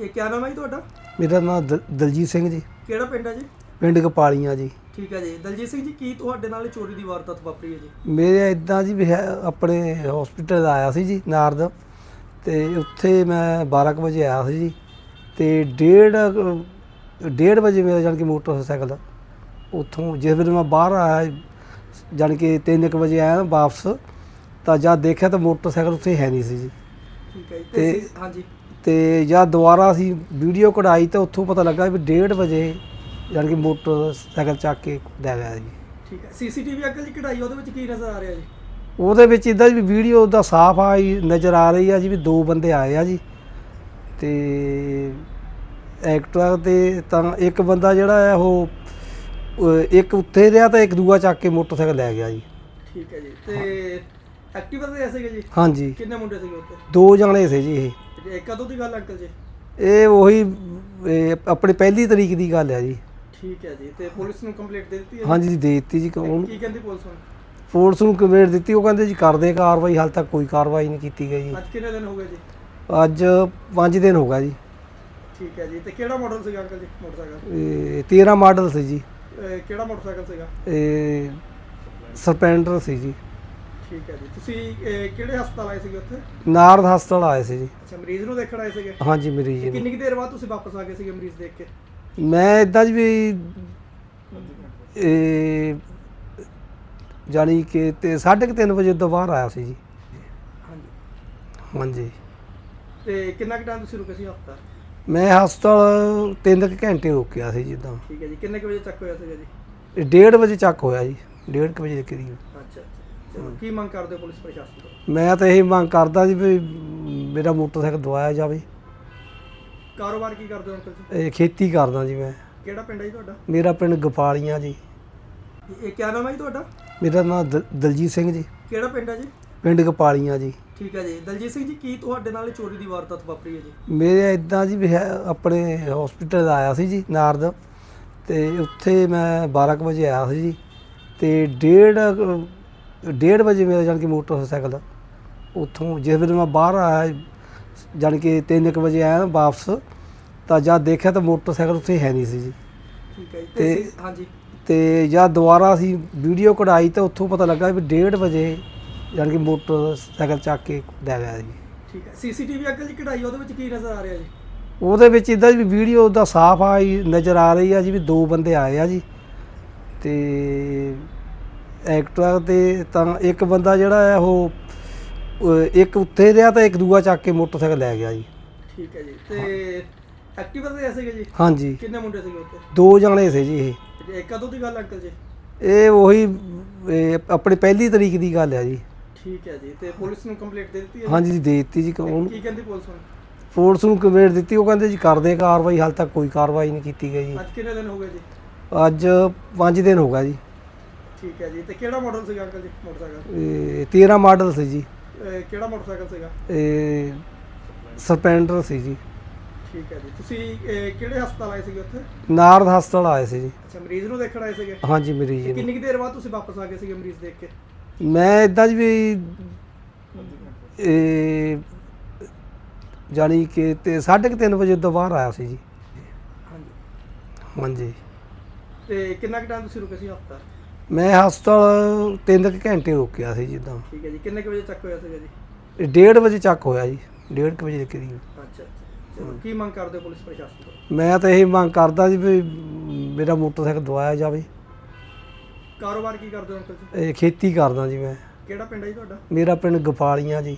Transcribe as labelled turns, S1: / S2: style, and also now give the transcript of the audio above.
S1: ਇਹ ਕਿਆ ਨਾਮ ਹੈ ਜੀ ਤੁਹਾਡਾ?
S2: ਮੇਰਾ ਨਾਮ ਦਲ- ਦਲਜੀਤ ਸਿੰਘ ਜੀ।
S1: ਕਿਹੜਾ ਪਿੰਡ ਹੈ ਜੀ?
S2: ਪਿੰਡ ਕਪਾਲੀਆਂ ਜੀ।
S1: ਠੀਕ ਹੈ ਜੀ। ਦਲਜੀਤ ਸਿੰਘ ਜੀ ਕੀ ਤੁਹਾਡੇ ਨਾਲ ਚੋਰੀ ਦੀ ਵਾਰਦਾਤ ਵਾਪਰੀ ਹੈ ਜੀ?
S2: ਮੇਰੇ ਇਦਾਂ ਜੀ ਆਪਣੇ ਹਸਪੀਟਲ ਆਇਆ ਸੀ ਜੀ ਨਾਰਦ। ਤੇ ਉੱਥੇ ਮੈਂ 12 ਕੁ ਵਜੇ ਆਇਆ ਸੀ ਜੀ। ਤੇ ਡੇਢ ਡੇਢ ਵਜੇ ਮੇਰਾ ਜਾਣੀ ਕਿ ਮੋਟਰਸਾਈਕਲ ਉੱਥੋਂ ਜਿਸ ਵੇਲੇ ਮੈਂ ਬਾਹਰ ਆਇਆ ਜਾਣੀ ਕਿ 3 ਕੁ ਵਜੇ ਆਇਆ ਵਾਪਸ ਤਾਂ ਜਦ ਦੇਖਿਆ ਤਾਂ ਮੋਟਰਸਾਈਕਲ ਉੱਥੇ ਹੈ ਨਹੀਂ ਸੀ ਜੀ।
S1: ਠੀਕ ਹੈ ਜੀ।
S2: ਤੇ-
S1: ਹਾਂਜੀ।
S2: ਤੇ ਜਦ ਦੁਬਾਰਾ ਅਸੀਂ ਵੀਡੀਓ ਕਢਾਈ ਤਾਂ ਉੱਥੋਂ ਪਤਾ ਲੱਗਾ ਵੀ 1:30 ਵਜੇ ਜਾਣੀ ਕਿ ਮੋਟਰਸਾਈਕਲ ਚੱਕ ਕੇ ਲੈ ਗਿਆ ਜੀ।
S1: ਠੀਕ ਹੈ। ਸੀਸੀਟੀਵੀ ਅੰਕਲ ਜੀ ਕਢਾਈ ਉਹਦੇ ਵਿੱਚ ਕੀ ਨਜ਼ਰ ਆ ਰਿਹਾ ਜੀ?
S2: ਉਹਦੇ ਵਿੱਚ ਇਦਾਂ ਵੀ ਵੀਡੀਓ ਦਾ ਸਾਫ਼ ਆਈ ਨਜ਼ਰ ਆ ਰਹੀ ਆ ਜੀ ਵੀ ਦੋ ਬੰਦੇ ਆਏ ਆ ਜੀ। ਤੇ ਐਕਟਰ ਤੇ ਤਾਂ ਇੱਕ ਬੰਦਾ ਜਿਹੜਾ ਹੈ ਉਹ ਅਹ ਇੱਕ ਉੱਤੇ ਰਿਹਾ ਤਾਂ ਇੱਕ ਦੂਆ ਚੱਕ ਕੇ ਮੋਟਰਸਾਈਕਲ ਲੈ ਗਿਆ ਜੀ।
S1: ਠੀਕ ਹੈ ਜੀ। ਤੇ ਐਕਟਿਵਾ ਤੇ ਐਸੇਗੇ ਜੀ?
S2: ਹਾਂਜੀ।
S1: ਕਿੰਨੇ ਮੁੰਡੇ ਸੀਗੇ ਉੱਤੇ
S2: ਦੋ ਜਣੇ ਸੀ ਜੀ ਇਹ।
S1: ਤੇ ਇਹ ਕਦੋਂ ਦੀ ਗੱਲ ਅੰਕਲ ਜੀ?
S2: ਇਹ ਉਹੀ ਇਹ ਆਪਣੀ ਪਹਿਲੀ ਤਰੀਕ ਦੀ ਗੱਲ ਹੈ ਜੀ।
S1: ਠੀਕ ਹੈ ਜੀ ਤੇ ਪੁਲਿਸ ਨੂੰ ਕੰਪਲੀਟ ਦੇ ਦਿੱਤੀ ਹੈ?
S2: ਹਾਂਜੀ ਜੀ ਦੇ ਦਿੱਤੀ ਜੀ। ਉਹਨੂੰ
S1: ਕੀ ਕਹਿੰਦੀ ਪੁਲਿਸ ਹੁਣ?
S2: ਫੋਰਸ ਨੂੰ ਕੰਪਲੇਂਟ ਦਿੱਤੀ ਉਹ ਕਹਿੰਦੇ ਜੀ ਕਰਦੇ ਕਾਰਵਾਈ ਹਾਲ ਤੱਕ ਕੋਈ ਕਾਰਵਾਈ ਨਹੀਂ ਕੀਤੀ ਗਈ ਜੀ।
S1: ਅੱਜ ਕਿੰਨੇ ਦਿਨ ਹੋ ਗਏ ਜੀ?
S2: ਅੱਜ 5 ਦਿਨ ਹੋ ਗਿਆ ਜੀ।
S1: ਠੀਕ ਹੈ ਜੀ ਤੇ ਕਿਹੜਾ ਮਾਡਲ ਸੀਗਾ ਅੰਕਲ ਜੀ ਮੋਟਰਸਾਈਕਲ?
S2: ਇਹ 13 ਮਾਡਲ ਸੀ ਜੀ।
S1: ਕਿਹੜਾ ਮੋਟਰਸਾਈਕਲ ਸੀਗਾ?
S2: ਇਹ ਸਰਪੈਂਡਰ ਸੀ ਜੀ।
S1: ਠੀਕ ਹੈ ਜੀ। ਤੁਸੀਂ ਇਹ ਕਿਹੜੇ ਹਸਪਤਾਲ ਆਏ ਸੀਗੇ ਉੱਥੇ?
S2: ਨਾਰਦ ਹਸਪਤਾਲ ਆਏ ਸੀ ਜੀ।
S1: ਅੱਛਾ ਮਰੀਜ਼ ਨੂੰ ਦੇਖਣ ਆਏ ਸੀਗੇ?
S2: ਹਾਂਜੀ ਮਰੀਜ਼
S1: ਤੇ
S2: ਨੂੰ।
S1: ਕਿੰਨੀ ਕੁ ਦੇਰ ਬਾਅਦ ਤੁਸੀਂ ਵਾਪਸ ਆ ਗਏ ਸੀਗੇ ਮਰੀਜ਼ ਦੇਖ ਕੇ?
S2: ਮੈਂ ਇਦਾਂ ਜੀ ਵੀ ਇਹ ਜਾਣੀ ਕਿ ਤੇ 3:30 ਵਜੇ ਤੋਂ ਬਾਹਰ ਆਇਆ ਸੀ ਜੀ।
S1: ਹਾਂਜੀ।
S2: ਹਾਂਜੀ।
S1: ਤੇ ਕਿੰਨਾ ਕੁ ਟਾਈਮ ਤੁਸੀਂ ਰੁਕੇ ਸੀ ਹਸਪਤਾਲ?
S2: ਮੈਂ ਹਸਪਤਾਲ 3 ਘੰਟੇ ਰੁਕਿਆ ਸੀ ਜਿੱਦਾਂ
S1: ਠੀਕ ਹੈ ਜੀ ਕਿੰਨੇ ਕੁ ਵਜੇ ਚੱਕ ਹੋਇਆ ਸੀਗਾ ਜੀ?
S2: ਇਹ 1:30 ਵਜੇ ਚੱਕ ਹੋਇਆ ਜੀ 1:30 ਵਜੇ ਦੇ ਕਰੀਬ
S1: ਅੱਛਾ ਅੱਛਾ। ਚਲੋ ਕੀ ਮੰਗ ਕਰਦੇ ਹੋ ਪੁਲਿਸ ਪ੍ਰਸ਼ਾਸਨ ਤੋਂ?
S2: ਮੈਂ ਤਾਂ ਇਹ ਮੰਗ ਕਰਦਾ ਜੀ ਵੀ ਮੇਰਾ ਮੋਟਰਸਾਈਕਲ ਦਵਾਇਆ ਜਾਵੇ।
S1: ਕਾਰੋਬਾਰ ਕੀ ਕਰਦੇ ਹੋ ਅੰਕਲ ਜੀ?
S2: ਇਹ ਖੇਤੀ ਕਰਦਾ ਜੀ ਮੈਂ।
S1: ਕਿਹੜਾ ਪਿੰਡ ਹੈ ਜੀ ਤੁਹਾਡਾ?
S2: ਮੇਰਾ ਪਿੰਡ ਗੋਪਾਲੀਆਂ ਜੀ।
S1: ਇਹ ਕਿਆ ਨਾਮ ਹੈ ਜੀ ਤੁਹਾਡਾ?
S2: ਮੇਰਾ ਨਾਮ ਦਲ- ਦਲਜੀਤ ਸਿੰਘ ਜੀ।
S1: ਕਿਹੜਾ ਪਿੰਡ ਹੈ ਜੀ?
S2: ਪਿੰਡ ਗੋਪਾਲੀਆਂ ਜੀ।
S1: ਠੀਕ ਹੈ ਜੀ। ਦਲਜੀਤ ਸਿੰਘ ਜੀ ਕੀ ਤੁਹਾਡੇ ਨਾਲ ਚੋਰੀ ਦੀ ਵਾਰਦਾਤ ਵਾਪਰੀ ਹੈ ਜੀ?
S2: ਮੇਰੇ ਇਦਾਂ ਜੀ ਵੀ ਹੈ- ਆਪਣੇ ਹਸਪੀਟਲ ਆਇਆ ਸੀ ਜੀ ਨਾਰਦ। ਤੇ ਉੱਥੇ ਮੈਂ 12 ਕੁ ਵਜੇ ਆਇਆ ਸੀ ਜੀ। ਤੇ ਡੇਢ ਕੁ- ਡੇਢ ਵਜੇ ਮੇਰਾ ਜਾਣੀ ਕਿ ਮੋਟਰਸਾਈਕਲ ਉੱਥੋਂ ਜਿਸ ਵੇਲੇ ਮੈਂ ਬਾਹਰ ਆਇਆ ਜਾਣੀ ਕਿ 3 ਕੁ ਵਜੇ ਆਇਆ ਵਾਪਸ ਤਾਂ ਜਦ ਦੇਖਿਆ ਤਾਂ ਮੋਟਰਸਾਈਕਲ ਉੱਥੇ ਹੈ ਨਹੀਂ ਸੀ ਜੀ।
S1: ਠੀਕ ਹੈ ਜੀ ਤੇ ਹਾਂਜੀ।
S2: ਤੇ ਜਦ ਦੁਬਾਰਾ ਅਸੀਂ ਵੀਡੀਓ ਕਢਾਈ ਤਾਂ ਉੱਥੋਂ ਪਤਾ ਲੱਗਾ ਵੀ 1:30 ਵਜੇ ਜਾਣੀ ਕਿ ਮੋਟਰਸਾਈਕਲ ਚੱਕ ਕੇ ਲੈ ਗਿਆ ਜੀ।
S1: ਠੀਕ ਹੈ ਸੀਸੀਟੀਵੀ ਅੰਕਲ ਜੀ ਕਢਾਈ ਉਹਦੇ ਵਿੱਚ ਕੀ ਨਜ਼ਰ ਆ ਰਿਹਾ ਜੀ?
S2: ਉਹਦੇ ਵਿੱਚ ਇਦਾਂ ਵੀ ਵੀਡੀਓ ਦਾ ਸਾਫ਼ ਆਈ ਨਜ਼ਰ ਆ ਰਹੀ ਆ ਜੀ ਵੀ ਦੋ ਬੰਦੇ ਆਏ ਆ ਜੀ। ਤੇ ਐਕਟਰ ਤੇ ਤਾਂ ਇੱਕ ਬੰਦਾ ਜਿਹੜਾ ਹੈ ਉਹ ਅਹ ਇੱਕ ਉੱਤੇ ਰਿਹਾ ਤਾਂ ਇੱਕ ਦੂਆ ਚੱਕ ਕੇ ਮੋਟਰਸਾਈਕਲ ਲੈ ਗਿਆ ਜੀ।
S1: ਠੀਕ ਹੈ ਜੀ ਤੇ ਐਕਟਿਵਾ ਤੇ ਐਸੇਗੇ ਜੀ?
S2: ਹਾਂਜੀ।
S1: ਕਿੰਨੇ ਮੁੰਡੇ ਸੀਗੇ
S2: ਦੋ ਜਣੇ ਸੀ ਜੀ ਇਹ।
S1: ਤੇ ਇਹ ਕਦੋਂ ਦੀ ਗੱਲ ਅੰਕਲ ਜੀ?
S2: ਇਹ ਉਹੀ ਇਹ ਆਪਣੀ ਪਹਿਲੀ ਤਰੀਕ ਦੀ ਗੱਲ ਹੈ ਜੀ।
S1: ਠੀਕ ਹੈ ਜੀ ਤੇ ਪੁਲਿਸ ਨੂੰ ਕੰਪਲੀਟ ਦੇ ਦਿੱਤੀ ਹੈ? ਜੀ?
S2: ਹਾਂਜੀ ਜੀ ਦੇ ਦਿੱਤੀ ਜੀ।
S1: ਤੇ
S2: ਉਹਨੂੰ
S1: ਕੀ ਕਹਿੰਦੀ ਪੁਲਿਸ ਹੁਣ?
S2: ਫੋਰਸ ਨੂੰ ਕੰਪਲੇਂਟ ਦਿੱਤੀ ਉਹ ਕਹਿੰਦੇ ਜੀ ਕਰਦੇ ਕਾਰਵਾਈ ਹਾਲ ਤੱਕ ਕੋਈ ਕਾਰਵਾਈ ਨਹੀਂ ਕੀਤੀ ਗਈ ਜੀ।
S1: ਅੱਜ ਕਿੰਨੇ ਦਿਨ ਹੋ ਗਏ ਜੀ?
S2: ਅੱਜ 5 ਦਿਨ ਹੋ ਗਿਆ ਜੀ।
S1: ਠੀਕ ਹੈ ਜੀ ਤੇ ਕਿਹੜਾ ਮਾਡਲ ਸੀਗਾ ਅੰਕਲ ਜੀ ਮੋਟਰਸਾਈਕਲ?
S2: ਇਹ 13 ਮਾਡਲ ਸੀ ਜੀ।
S1: ਇਹ ਕਿਹੜਾ ਮੋਟਰਸਾਈਕਲ ਸੀਗਾ?
S2: ਇਹ ਸਰਪੈਂਡਰ ਸੀ ਜੀ।
S1: ਠੀਕ ਹੈ ਜੀ ਤੁਸੀਂ ਇਹ ਕਿਹੜੇ ਹਸਪਤਾਲ ਆਏ ਸੀਗੇ ਉੱਥੇ?
S2: ਨਾਰਦ ਹਸਪਤਾਲ ਆਏ ਸੀ ਜੀ।
S1: ਅੱਛਾ ਮਰੀਜ਼ ਨੂੰ ਦੇਖਣ ਆਏ ਸੀਗੇ?
S2: ਹਾਂਜੀ ਮਰੀਜ਼
S1: ਤੇ
S2: ਨੂੰ।
S1: ਕਿੰਨੀ ਕੁ ਦੇਰ ਬਾਅਦ ਤੁਸੀਂ ਵਾਪਸ ਆ ਗਏ ਸੀਗੇ ਮਰੀਜ਼ ਦੇਖ ਕੇ?
S2: ਮੈਂ ਇਦਾਂ ਜੀ ਵੀ ਇਹ ਜਾਣੀ ਕਿ ਤੇ 3:30 ਵਜੇ ਤੋਂ ਬਾਹਰ ਆਇਆ ਸੀ ਜੀ।
S1: ਹਾਂਜੀ।
S2: ਹਾਂਜੀ।
S1: ਤੇ ਕਿੰਨਾ ਕੁ ਟਾਈਮ ਤੁਸੀਂ ਰੁਕੇ ਸੀ ਹਸਪਤਾਲ?
S2: ਮੈਂ ਹਸਪਤਾਲ 3 ਘੰਟੇ ਰੁਕਿਆ ਸੀ ਜਿੱਦਾਂ।
S1: ਠੀਕ ਹੈ ਜੀ ਕਿੰਨੇ ਕੁ ਵਜੇ ਚੱਕ ਹੋਇਆ ਸੀਗਾ ਜੀ?
S2: ਇਹ 1:30 ਵਜੇ ਚੱਕ ਹੋਇਆ ਜੀ 1:30 ਵਜੇ ਦੇ ਕਰੀਬ।
S1: ਅੱਛਾ ਅੱਛਾ। ਚਲੋ ਕੀ ਮੰਗ ਕਰਦੇ ਹੋ ਪੁਲਿਸ ਪ੍ਰਸ਼ਾਸਨ ਤੋਂ?
S2: ਮੈਂ ਤਾਂ ਇਹ ਮੰਗ ਕਰਦਾ ਜੀ ਵੀ ਮੇਰਾ ਮੋਟਰਸਾਈਕਲ ਦਵਾਇਆ ਜਾਵੇ।
S1: ਕਾਰੋਬਾਰ ਕੀ ਕਰਦੇ ਹੋ ਅੰਕਲ ਜੀ?
S2: ਇਹ ਖੇਤੀ ਕਰਦਾ ਜੀ ਮੈਂ।
S1: ਕਿਹੜਾ ਪਿੰਡ ਹੈ ਜੀ ਤੁਹਾਡਾ?
S2: ਮੇਰਾ ਪਿੰਡ ਗੋਪਾਲੀਆਂ ਜੀ।